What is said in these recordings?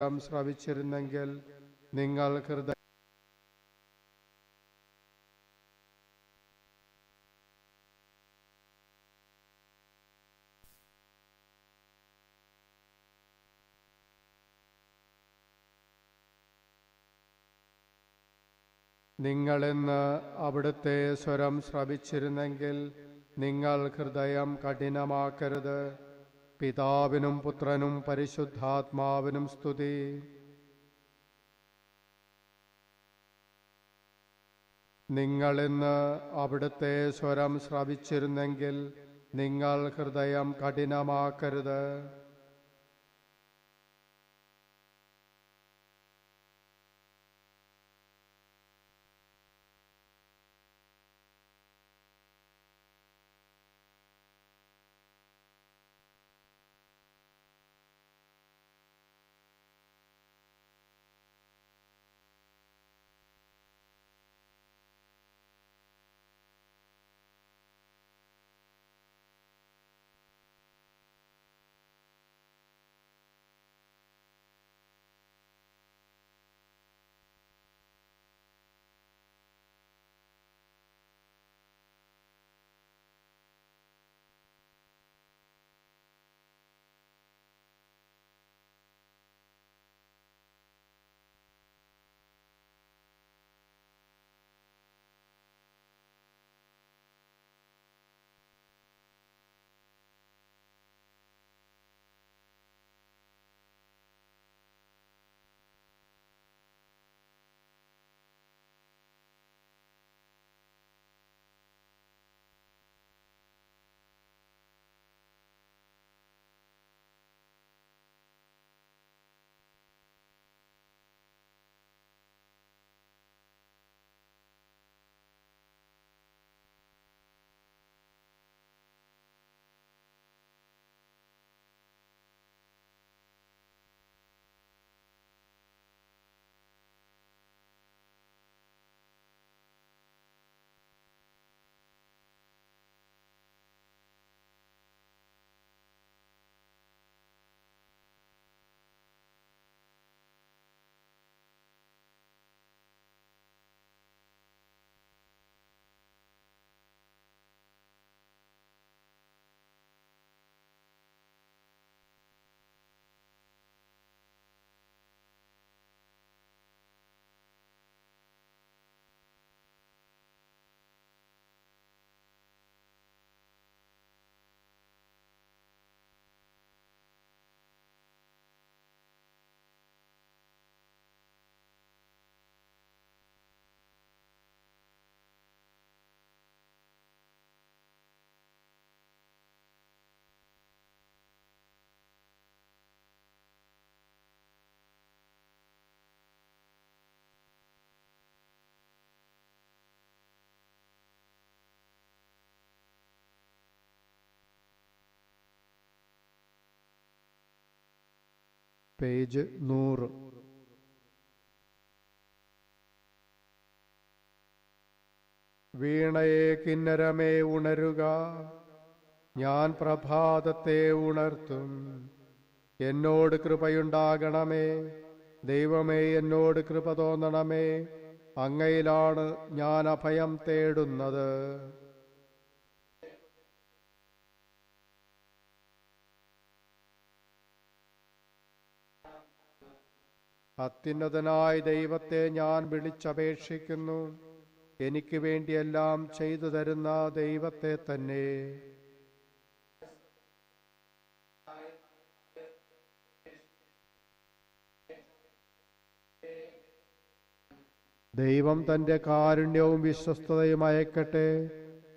ശ്രവിച്ചിരുന്നെങ്കിൽ നിങ്ങൾ ഹൃദയ നിങ്ങളിന്ന് അവിടുത്തെ സ്വരം ശ്രവിച്ചിരുന്നെങ്കിൽ നിങ്ങൾ ഹൃദയം കഠിനമാക്കരുത്. പിതാവിനും പുത്രനും പരിശുദ്ധാത്മാവിനും സ്തുതി. നിങ്ങളിന്ന് അവിടുത്തെ സ്വരം ശ്രവിച്ചിരുന്നെങ്കിൽ നിങ്ങൾ ഹൃദയം കഠിനമാക്കരുത്. പേജ് നൂറ്. വീണയെ കിന്നരമേ ഉണരുക ഞാൻ പ്രഭാതത്തെ ഉണർത്തും. എന്നോട് കൃപയുണ്ടാകണമേ ദൈവമേ എന്നോട് കൃപ തോന്നണമേ അങ്ങയിലാണ് ഞാൻ അഭയം തേടുന്നത്. അത്യുന്നതനായ ദൈവത്തെ ഞാൻ വിളിച്ചപേക്ഷിക്കുന്നു. എനിക്ക് വേണ്ടിയെല്ലാം ചെയ്തു തരുന്ന ദൈവത്തെ തന്നെ. ദൈവം തന്റെ കാരുണ്യവും വിശ്വസ്തതയും അയക്കട്ടെ.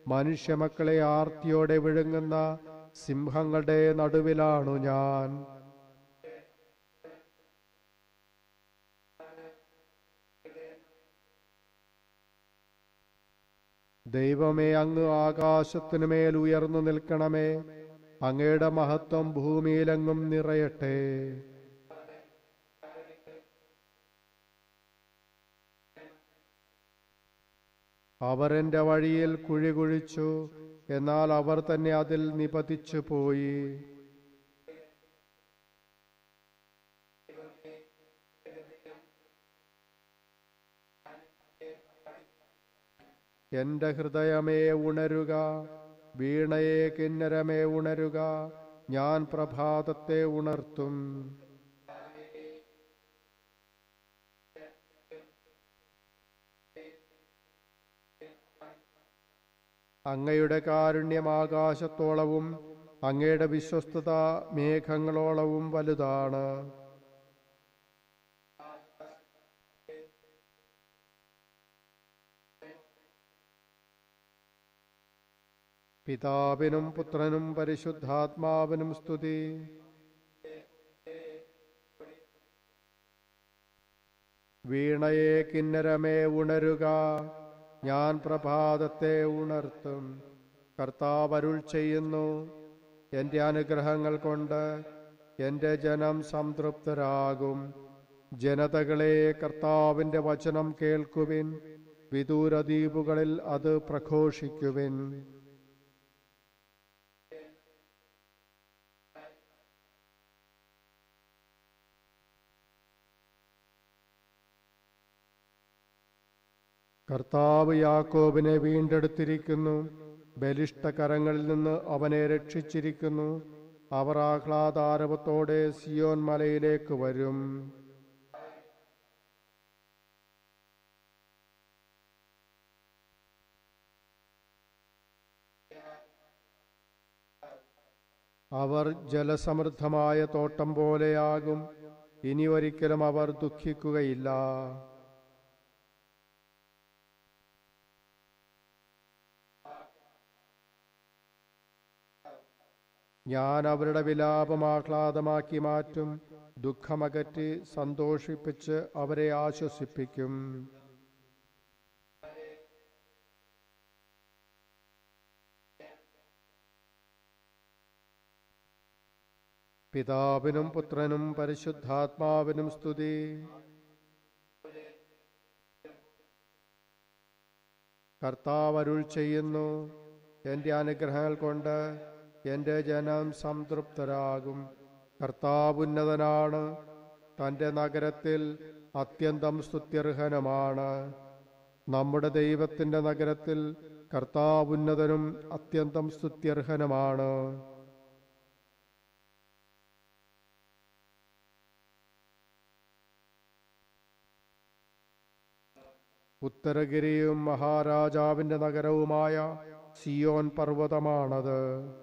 മനുഷ്യമക്കളെ ആർത്തിയോടെ വിഴുങ്ങുന്ന സിംഹങ്ങളുടെ നടുവിലാണു ഞാൻ. ദൈവമേ അങ്ങ് ആകാശത്തിനു മേൽ ഉയർന്നു നിൽക്കണമേ. അങ്ങയുടെ മഹത്വം ഭൂമിയിലെങ്ങും നിറയട്ടെ. അവരെന്റെ വഴിയിൽ കുഴി കുഴിച്ചു എന്നാൽ അവർ തന്നെ അതിൽ നിപതിച്ചു പോയി എന്റെ ഹൃദയമേ ഉണരുക വീണയെ കിന്നരമേ ഉണരുക ഞാൻ പ്രഭാതത്തെ ഉണർത്തും. അങ്ങയുടെ കാരുണ്യം ആകാശത്തോളവും അങ്ങയുടെ വിശ്വസ്തത മേഘങ്ങളോളവും വലുതാണ്. പിതാവിനും പുത്രനും പരിശുദ്ധാത്മാവിനും സ്തുതി. വീണയെ കിന്നരമേ ഉണരുക ഞാൻ പ്രഭാതത്തെ ഉണർത്തും. കർത്താവരുൾ ചെയ്യുന്നു എന്റെ അനുഗ്രഹങ്ങൾ കൊണ്ട് എന്റെ ജനം സംതൃപ്തരാകും. ജനതകളെ കർത്താവിന്റെ വചനം കേൾക്കുവിൻ വിദൂരദ്വീപുകളിൽ അത് പ്രഘോഷിക്കുവിൻ. കർത്താവ് യാക്കോബിനെ വീണ്ടെടുത്തിരിക്കുന്നു. ബലിഷ്ഠ കരങ്ങളിൽ നിന്ന് അവനെ രക്ഷിച്ചിരിക്കുന്നു. അവർ ആഹ്ലാദാരവത്തോടെ സിയോൻ മലയിലേക്ക് വരും. അവർ ജലസമൃദ്ധമായ തോട്ടം പോലെയാകും. ഇനി ഒരിക്കലും അവർ ദുഃഖിക്കുകയില്ല. ഞാൻ അവരുടെ വിലാപം ആഹ്ലാദമാക്കി മാറ്റും ദുഃഖമകറ്റി സന്തോഷിപ്പിച്ച് അവരെ ആശ്വസിപ്പിക്കും. പിതാവിനും പുത്രനും പരിശുദ്ധാത്മാവിനും സ്തുതി. കർത്താവ് അരുൾ ചെയ്യുന്നു. എന്റെ അനുഗ്രഹങ്ങൾ കൊണ്ട് എന്റെ ജനം സംതൃപ്തരാകും. കർത്താവുന്നതനാണ് തന്റെ നഗരത്തിൽ അത്യന്തം സ്തുത്യർഹനമാണ്. നമ്മുടെ ദൈവത്തിന്റെ നഗരത്തിൽ കർത്താവുന്നതനും അത്യന്തം സ്തുത്യർഹനമാണ്. ഉത്തരഗിരിയും മഹാരാജാവിന്റെ നഗരവുമായ സിയോൻ പർവതമാണത്.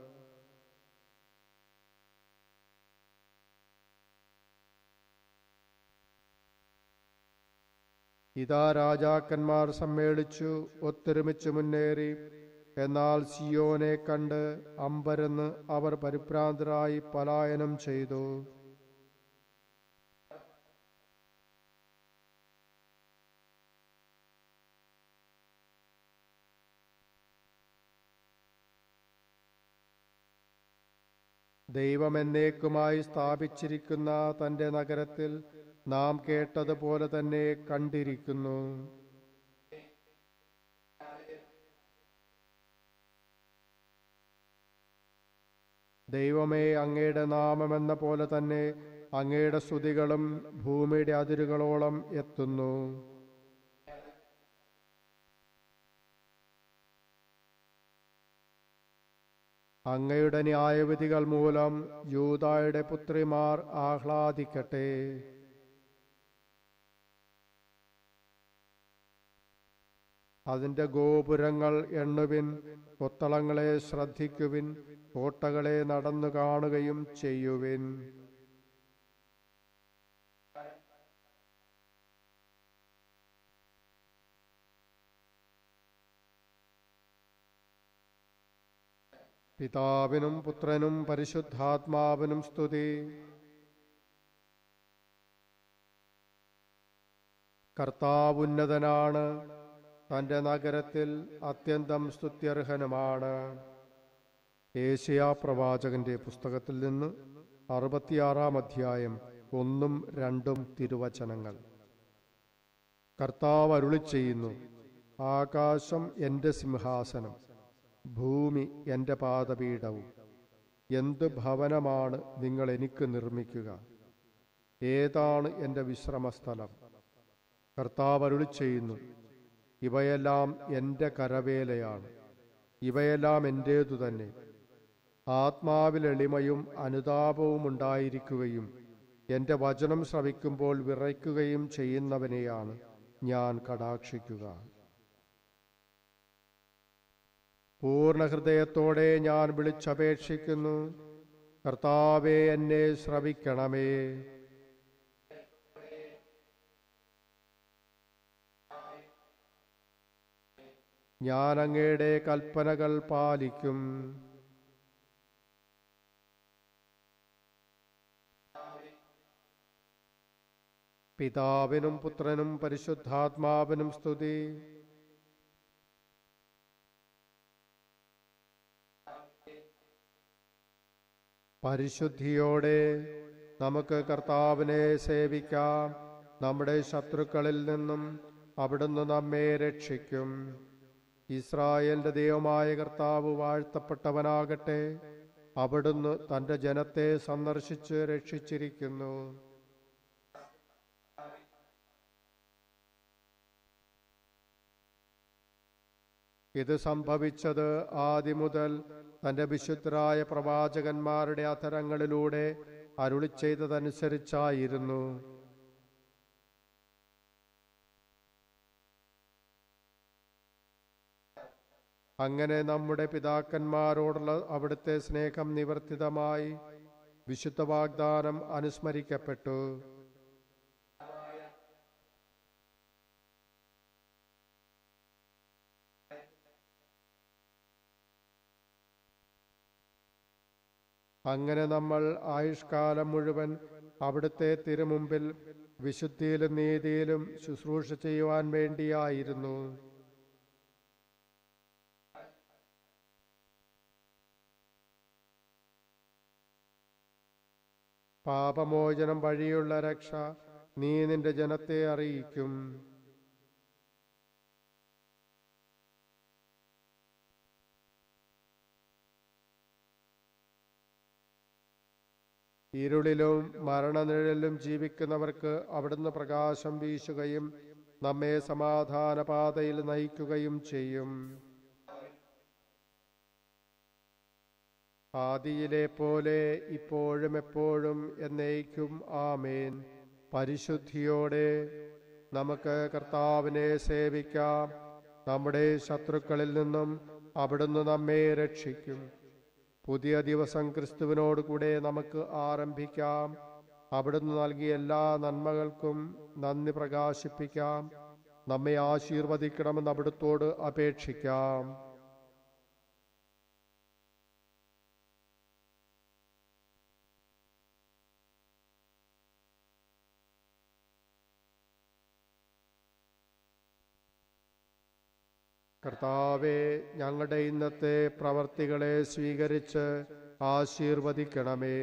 ഇതാ രാജാക്കന്മാർ സമ്മേളിച്ചു ഒത്തൊരുമിച്ച് മുന്നേറി. എന്നാൽ സിയോനെ കണ്ട് അമ്പരന്ന് അവർ പരിഭ്രാന്തരായി പലായനം ചെയ്തു. ദൈവം എന്നേക്കുമായി സ്ഥാപിച്ചിരിക്കുന്ന തന്റെ നഗരത്തിൽ നാം കേട്ടതുപോലെ തന്നെ കണ്ടിരിക്കുന്നു. ദൈവമേ അങ്ങയുടെ നാമമെന്ന പോലെ തന്നെ അങ്ങയുടെ സ്തുതികളും ഭൂമിയുടെ അതിരുകളോളം എത്തുന്നു. അങ്ങയുടെ ന്യായവിധികൾ മൂലം യൂതായുടെ പുത്രിമാർ ആഹ്ലാദിക്കട്ടെ. അതിന്റെ ഗോപുരങ്ങൾ എണ്ണുവിൻ കൊത്തളങ്ങളെ ശ്രദ്ധിക്കുവിൻ കോട്ടകളെ നടന്നു കാണുകയും ചെയ്യുവിൻ. പിതാവിനും പുത്രനും പരിശുദ്ധാത്മാവിനും സ്തുതി. കർത്താവ് തന്റെ നഗരത്തിൽ അത്യന്തം സ്തുത്യർഹനുമാണ്. ഏഷ്യാ പ്രവാചകന്റെ പുസ്തകത്തിൽ നിന്ന് അറുപത്തിയാറാം അധ്യായം ഒന്നും രണ്ടും തിരുവചനങ്ങൾ. കർത്താവ് അരുളി ചെയ്യുന്നു ആകാശം എന്റെ സിംഹാസനം ഭൂമി എന്റെ പാദപീഠവും. എന്ത് ഭവനമാണ് നിങ്ങൾ എനിക്ക് നിർമ്മിക്കുക? ഏതാണ് എന്റെ വിശ്രമസ്ഥലം? കർത്താവ് അരുളി ചെയ്യുന്നു ഇവയെല്ലാം എന്റെ കരവേലയാണ്. ഇവയെല്ലാം എന്റേതു തന്നെ. ആത്മാവിൽ എളിമയും അനുതാപവും ഉണ്ടായിരിക്കുകയും എന്റെ വചനം ശ്രവിക്കുമ്പോൾ വിറയ്ക്കുകയും ചെയ്യുന്നവനെയാണ് ഞാൻ കടാക്ഷിക്കുക. പൂർണ ഹൃദയത്തോടെ ഞാൻ വിളിച്ചപേക്ഷിക്കുന്നു. കർത്താവെ എന്നെ ശ്രവിക്കണമേ. ഞാൻ അങ്ങയുടെ കൽപ്പനകൾ പാലിക്കും. പിതാവിനും പുത്രനും പരിശുദ്ധാത്മാവിനും സ്തുതി. പരിശുദ്ധിയോടെ നമുക്ക് കർത്താവിനെ സേവിക്കാം. നമ്മുടെ ശത്രുക്കളിൽ നിന്നും അവിടുന്ന് നമ്മെ രക്ഷിക്കും. ഇസ്രായേലിന്റെ ദൈവമായ കർത്താവ് വാഴ്ത്തപ്പെട്ടവനാകട്ടെ അവിടുന്ന് തന്റെ ജനത്തെ സന്ദർശിച്ച് രക്ഷിച്ചിരിക്കുന്നു. ഇത് സംഭവിച്ചത് ആദ്യം മുതൽ തന്റെ വിശുദ്ധരായ പ്രവാചകന്മാരുടെ അധരങ്ങളിലൂടെ അരുളി അങ്ങനെ നമ്മുടെ പിതാക്കന്മാരോടുള്ള അവിടുത്തെ സ്നേഹം നിവർത്തിതമായി വിശുദ്ധ വാഗ്ദാനം അനുസ്മരിക്കപ്പെട്ടു. അങ്ങനെ നമ്മൾ ആയുഷ്കാലം മുഴുവൻ അവിടുത്തെ തിരുമുമ്പിൽ വിശുദ്ധിയിലും നീതിയിലും ശുശ്രൂഷ ചെയ്യുവാൻ വേണ്ടിയായിരുന്നു. പാപമോചനം വഴിയുള്ള രക്ഷ നീ നിന്റെ ജനത്തെ അറിയിക്കും. ഇരുളിലും മരണനിഴലിലും ജീവിക്കുന്നവർക്ക് അവിടുന്ന് പ്രകാശം വീശുകയും നമ്മെ സമാധാനപാതയിൽ നയിക്കുകയും ചെയ്യും. ആദിയിലെ പോലെ ഇപ്പോഴും എപ്പോഴും എന്നേക്കും ആമേൻ. പരിശുദ്ധിയോടെ നമുക്ക് കർത്താവിനെ സേവിക്കാം. നമ്മുടെ ശത്രുക്കളിൽ നിന്നും അവിടുന്ന് നമ്മെ രക്ഷിക്കും. പുതിയ ദിവസം ക്രിസ്തുവിനോട് കൂടെ നമുക്ക് ആരംഭിക്കാം. അവിടുന്ന് നൽകിയ എല്ലാ നന്മകൾക്കും നന്ദി പ്രകാശിപ്പിക്കാം. നമ്മെ ആശീർവദിക്കണമെന്ന് അവിടുത്തോട് അപേക്ഷിക്കാം. കർത്താവെ ഞങ്ങളുടെ ഇന്നത്തെ പ്രവർത്തികളെ സ്വീകരിച്ച് ആശീർവദിക്കണമേ.